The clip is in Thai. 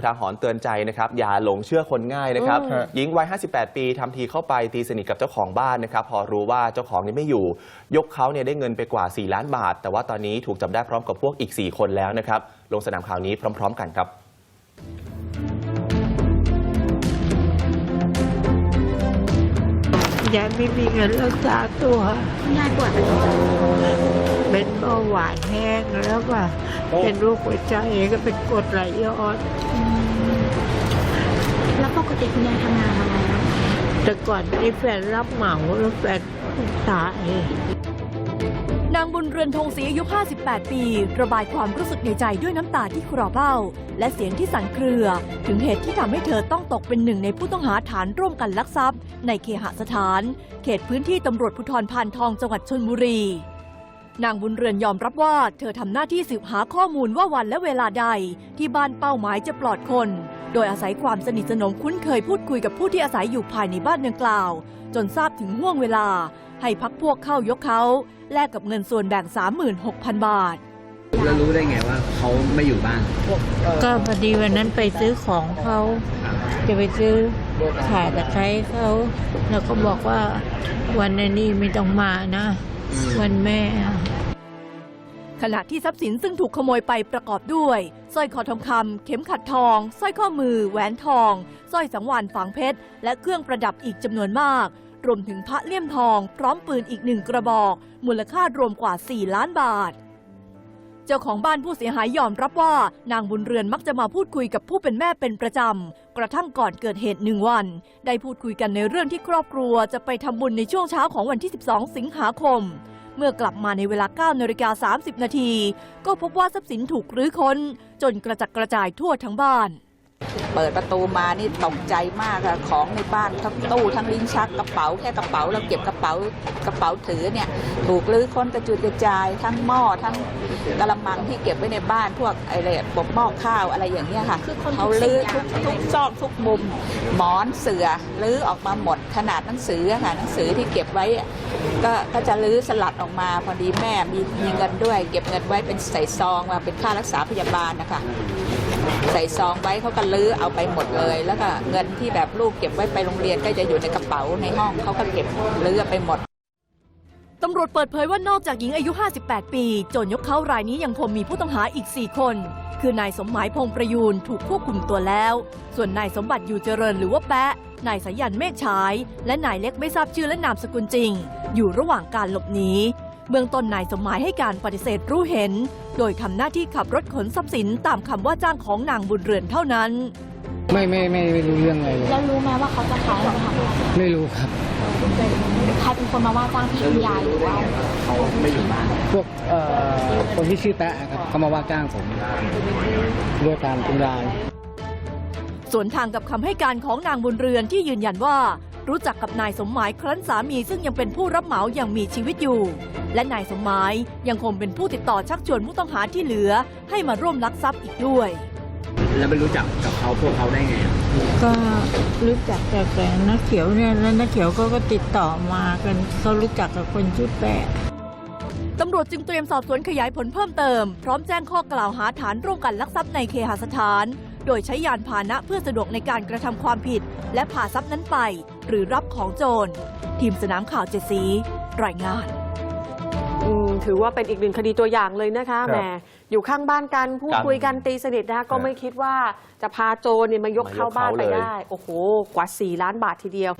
อุทาหรณ์เตือนใจนะครับอย่าหลงเชื่อคนง่ายนะครับอืม หญิงวัย 58 ปีทำทีเข้าไปตีสนิทกับเจ้าของบ้านนะครับพอรู้ว่าเจ้าของนี่ไม่อยู่ ยกเขาเนี่ยได้เงินไปกว่า 4 ล้านบาท แต่ว่าตอนนี้ถูกจับได้พร้อมกับพวกอีก 4 คนแล้วนะครับลงสนามข่าวนี้พร้อม ๆ กันครับ ยายไม่มีเงินรักษาตัว คุณยายป่วยเป็นอะไรเป็นเบาหวานแห้งแล้วก็เป็นโรคหัวใจก็เป็นกรดไหลย้อนแล้ว ปกติคุณยายทำงานอะไรอะแต่ก่อนไอ้แฟนรับเหมาแล้วแฟนตายนางบุญเรือนธงศรีอายุ 58 ปี ระบายความรู้สึกในใจด้วยน้ำตาที่คลอเบ้า และเสียงที่สั่นเครือ ถึงเหตุที่ทำให้เธอต้องตกเป็นหนึ่งในผู้ต้องหาฐานร่วมกันลักทรัพย์ ในเคหสถาน เขตพื้นที่ตำรวจภูธรพานทองจังหวัดชนบุรี นางบุญเรือนยอมรับว่า เธอทำหน้าที่สืบหาข้อมูลว่าวันและเวลาใด ที่บ้านเป้าหมายจะปลอดคน โดยอาศัยความสนิทสนมคุ้นเคยพูดคุยกับผู้ที่อาศัยอยู่ภายในบ้านดังกล่าว จนทราบถึงห่วงเวลา ให้พักพวกเข้ายกเขาแลกกับเงินส่วนแบ่ง 36,000 บาทแล้วรู้ได้ไงว่าเขาไม่อยู่บ้าน ก็พอดีวันนั้นไปซื้อของเขาจะไปซื้อขาตะไคร้เขาแล้วก็บอกว่าวันนี้ไม่ต้องมานะอืมวันแม่ ขณะที่ทรัพย์สินซึ่งถูกขโมยไปประกอบด้วยสร้อยคอทองคำเข็มขัดทองสร้อยข้อมือ แหวนทองสร้อยสังวานฝังเพชร และเครื่องประดับอีกจำนวนมาก รวมถึงพระเลี่ยมทอง พร้อมปืนอีกหนึ่งกระบอก มูลค่ารวมกว่า 4 ล้านบาท เจ้าของบ้านผู้เสียหายยอมรับว่านางบุญเรือนมักจะมาพูดคุยกับผู้เป็นแม่เป็นประจำ กระทั่งก่อนเกิดเหตุหนึ่งวัน ได้พูดคุยกันในเรื่องที่ครอบครัวจะไปทำบุญในช่วงเช้าของวันที่ 12 สิงหาคม เมื่อกลับมาในเวลา9นาฬิกา30 นาที ก็พบว่าทรัพย์สินถูกรื้อค้น จนกระจัดกระจายทั่วทั้งบ้าน เปิดประตูมานี่ตกใจมากอะของในบ้านทั้งตู้ทั้งลิ้นชักกระเป๋าแค่กระเป๋าเราเก็บกระเป๋ากระเป๋าถือเนี่ยถูกลื้อค้นกระจุยกระจาย ทั้งหม้อทั้งกระมังที่เก็บไว้ในบ้านพวกอะไรปกหม้อข้าวอะไรอย่างเงี้ยค่ะเขาลื้อทุกทุกซอกทุกมุมหมอนเสือลื้อออกมาหมดขนาดหนังสือค่ะหนังสือที่เก็บไว้ก็ก็จะลื้อสลัดออกมาพอดีแม่มีมีเงินด้วย เก็บเงินไว้เป็นใส่ซองมาเป็นค่ารักษาพยาบาลนะคะใส่ซองไว้เขาก็ลื้อเอาไปหมดเลย แล้วก็เงินที่แบบลูกเก็บไว้ไปโรงเรียนก็จะอยู่ในกระเป๋าในห้องเขาก็เก็บเลือไปหมดตำรวจเปิดเผยว่านอกจากหญิงอายุ 58 ปี โจรยกเขารายนี้ยังคงมีผู้ต้องหาอีก 4 คน คือนายสมหมายพงประยูนถูกควบคุมตัวแล้ว ส่วนนายสมบัติอยู่เจริญหรือว่าแปะนายสายันเมฆฉาย และนายเล็กไม่ทราบชื่อและนามสกุลจริง อยู่ระหว่างการหลบหนีเบื้องต้นนายสมหมายให้การปฏิเสธรู้เห็น โดยทำหน้าที่ขับรถขนทรัพย์สินตามคำว่าจ้างของนางบุญเรือนเท่านั้น ไม่ไม่ไม่ไม่รู้เรื่องอะไรเลยแล้วรู้ไหมว่าเขาจะขายอะไรคะไม่รู้ครับ ใครเป็นคนมาว่าจ้างพี่คุณยายหรือว่าเขาไม่อยู่บ้านพวกเอ่อคนที่ชื่อแปะครับเขามาว่าจ้างผมด้วยการกุมรายสวนทางกับคำให้การของนางบุญเรือนที่ยืนยันว่า รู้จักกับนายสมหมายครั้นสามีซึ่งยังเป็นผู้รับเหมาอย่างมีชีวิตอยู่ และนายสมหมายยังคงเป็นผู้ติดต่อชักชวนผู้ต้องหาที่เหลือ ให้มาร่วมลักทรัพย์อีกด้วย แล้วไปรู้จักกับเขาพวกเขาได้ไงอะก็รู้จักจากแฟนนักเขียวเนี่ยแล้วนักเขียวก็ก็ติดต่อมากันเขารู้จักกับคนชื่อแปะ ตำรวจจึงเตรียมสอบสวนขยายผลเพิ่มเติม พร้อมแจ้งข้อกล่าวหาฐานร่วมกันลักทรัพย์ในเคหสถาน โดยใช้ยานพาหนะเพื่อสะดวกในการกระทำความผิด และพาทรัพย์นั้นไป หรือรับของโจร ทีมสนามข่าวเจ็ดสี รายงานอืม ถือว่าเป็นอีกหนึ่งคดีตัวอย่างเลยนะคะแหมอยู่ข้างบ้านกันพูดคุยกันตีสนิทนะคะก็ไม่คิดว่าจะพาโจรเนี่ยมายกเข้าบ้านไปได้ โอ้โห กว่า 4 ล้านบาททีเดียว